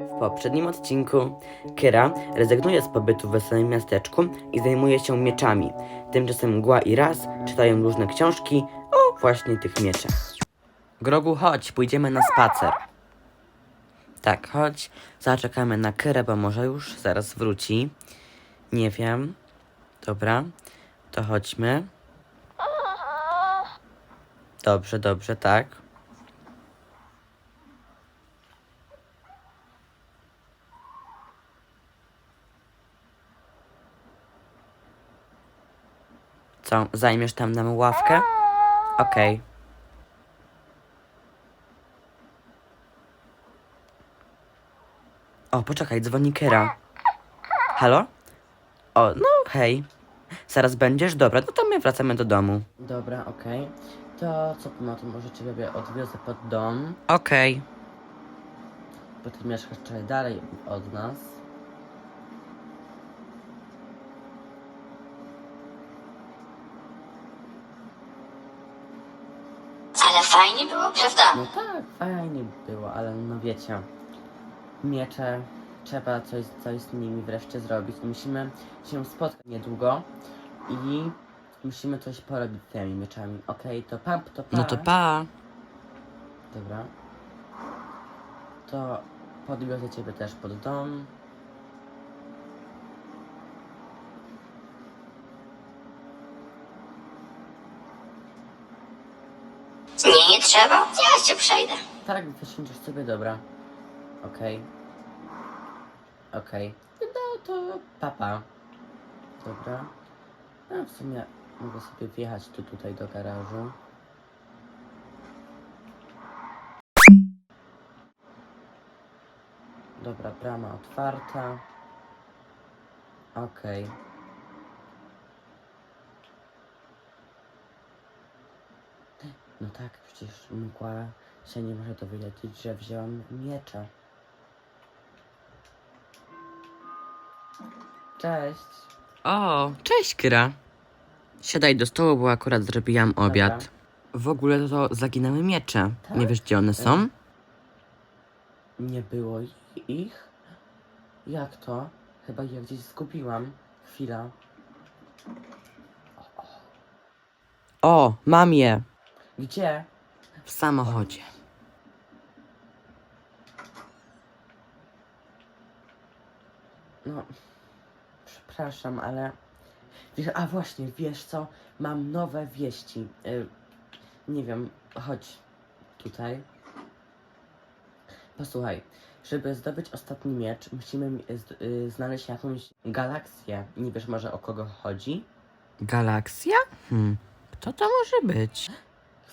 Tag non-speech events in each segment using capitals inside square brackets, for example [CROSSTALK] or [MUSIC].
W poprzednim odcinku Kyra rezygnuje z pobytu w wesołym miasteczku i zajmuje się mieczami. Tymczasem Mgła i Raz czytają różne książki o właśnie tych mieczach. Grogu, chodź, pójdziemy na spacer. Tak, chodź, zaczekamy na Kyrę, bo może już zaraz wróci. Nie wiem. Dobra, to chodźmy. Dobrze, dobrze, tak. Co, zajmiesz tam nam ławkę? Okej. O, poczekaj, dzwoni Kera. Halo? O, no hej. Zaraz będziesz? Dobra, no to my wracamy do domu. Dobra, okej. To co po to może ciebie odwiozę pod dom? Okej. Bo ty mieszkasz trochę dalej od nas. Ale fajnie było, prawda? No tak, fajnie było, ale no wiecie, miecze, trzeba coś, coś z nimi wreszcie zrobić. Musimy się spotkać niedługo i musimy coś porobić z tymi mieczami. Okej, to pa, to pa. No to pa. Dobra. To podwiozę ciebie też pod dom. Nie, nie trzeba. Ja się przejdę. Tak, wysiądziesz sobie, dobra. Okej. Okej. No to papa. Dobra. No w sumie mogę sobie wjechać tu tutaj do garażu. Dobra, brama otwarta. Okej. No tak, przecież mgła się nie może dowiedzieć, że wzięłam miecza. Cześć. O, cześć Kyra. Siadaj do stołu, bo akurat zrobiłam obiad. W ogóle to zaginęły miecze. Tak? Nie wiesz, gdzie one są? Nie było ich-? Jak to? Chyba je gdzieś zgubiłam. Chwila. O, mam je. Gdzie? W samochodzie. No, przepraszam, ale. A właśnie, wiesz co? Mam nowe wieści. Y, nie wiem, chodź tutaj. Posłuchaj, żeby zdobyć ostatni miecz, musimy mi- z, y, znaleźć jakąś galaksję. Nie wiesz może o kogo chodzi? Galaksja? Hmm, kto to może być?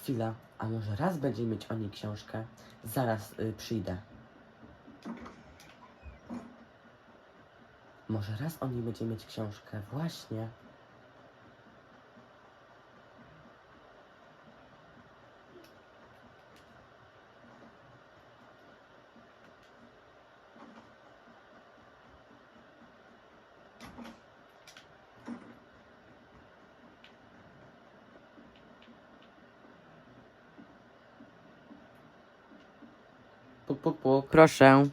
Chwila, a może raz będzie mieć o niej książkę? Zaraz y, przyjdę. Może raz o niej będzie mieć książkę, właśnie. Puk, puk, puk. Proszę.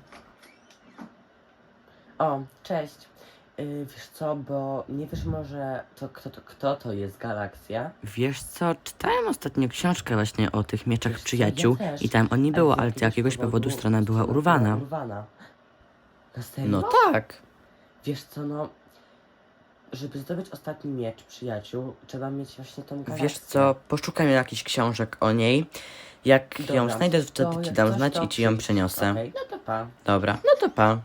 O, cześć. Y, wiesz co, bo nie wiesz może to kto, to kto to jest galaksja? Wiesz co, czytałem ostatnio książkę właśnie o tych mieczach Wiesz co, przyjaciół ja też. i tam o nie Ale było, ale z jakiegoś powodu strona była urwana. urwana. Na serio? No tak. Wiesz co, no... Żeby zdobyć ostatni miecz przyjaciół, trzeba mieć właśnie tą galaksję. Wiesz co, poszukam jakichś książek o niej. Jak ją Dobra, znajdę, to, to ci jak dam coś, znać to i ci ją przyjdź. przeniosę. Okej, no to pa. Dobra, no to pa.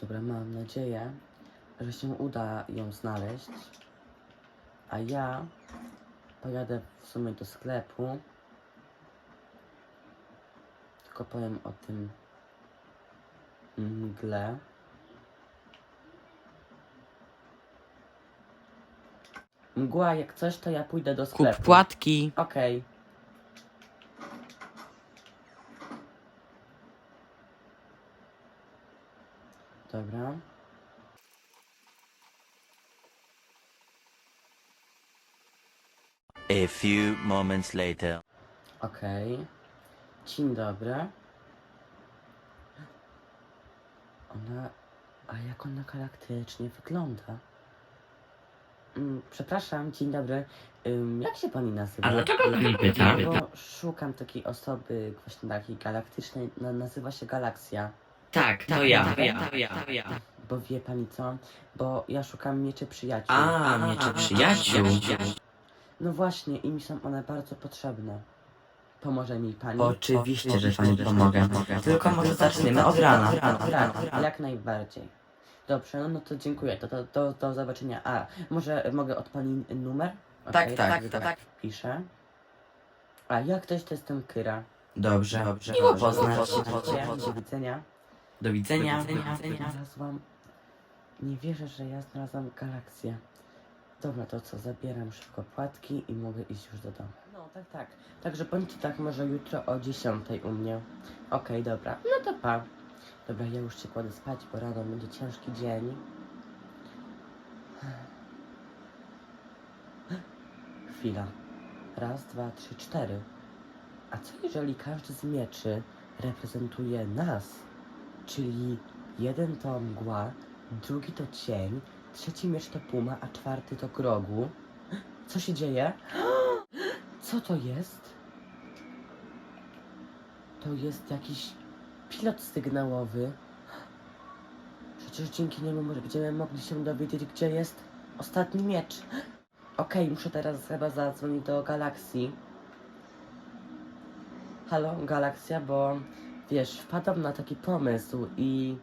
Dobra, mam nadzieję, że się uda ją znaleźć. A ja pojadę w sumie do sklepu. Tylko powiem o tym mgle. Mgła, jak coś, to ja pójdę do Kup sklepu. płatki. Okej. Dobra. A few moments later. Okej. Dzień dobry. Ona... A jak ona galaktycznie wygląda? Mm, przepraszam, dzień dobry. Ym, jak się pani nazywa? A dlaczego pani pyta? Bo szukam takiej osoby właśnie takiej galaktycznej, na, nazywa się Galaksja. Tak, to ja, to ja, to ja, to ja. Bo wie pani co? Bo ja szukam mieczy przyjaciół. A, miecze przyjaciół. No właśnie, i mi są one bardzo potrzebne. Pomoże mi pani? Oczywiście, że pani pomogę. Tylko może zaczniemy od rana. Rano, rano, jak najbardziej. Dobrze, no to dziękuję. To, to, to do zobaczenia. A, może mogę od pani numer? Tak, Okej, tak, dobra, tak. Piszę. A jak ktoś to jestem Kyra. Dobrze, dobrze. Miło poznać. Do widzenia. Do widzenia. Znalazłam. Nie wierzę, że ja znalazłam galaksję. Dobra, to co, zabieram szybko płatki i mogę iść już do domu. No, tak, tak. Także bądźcie tak może jutro o 10 u mnie. Okej, dobra. No to pa. Dobra, ja już się kładę spać, bo rano będzie ciężki dzień. Chwila. Raz, dwa, trzy, cztery. A co jeżeli każdy z mieczy reprezentuje nas? Czyli jeden to mgła, drugi to cień, trzeci miecz to puma, a czwarty to grogu. Co się dzieje? [GASPS] Co to jest? To jest jakiś pilot sygnałowy. Przecież dzięki niemu będziemy mogli się dowiedzieć, gdzie jest ostatni miecz. Okej, muszę teraz chyba zadzwonić do Galaksji. Halo, Galaksja, bo wiesz, wpadam na taki pomysł i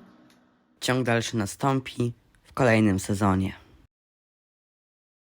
Ciąg dalszy nastąpi w kolejnym sezonie.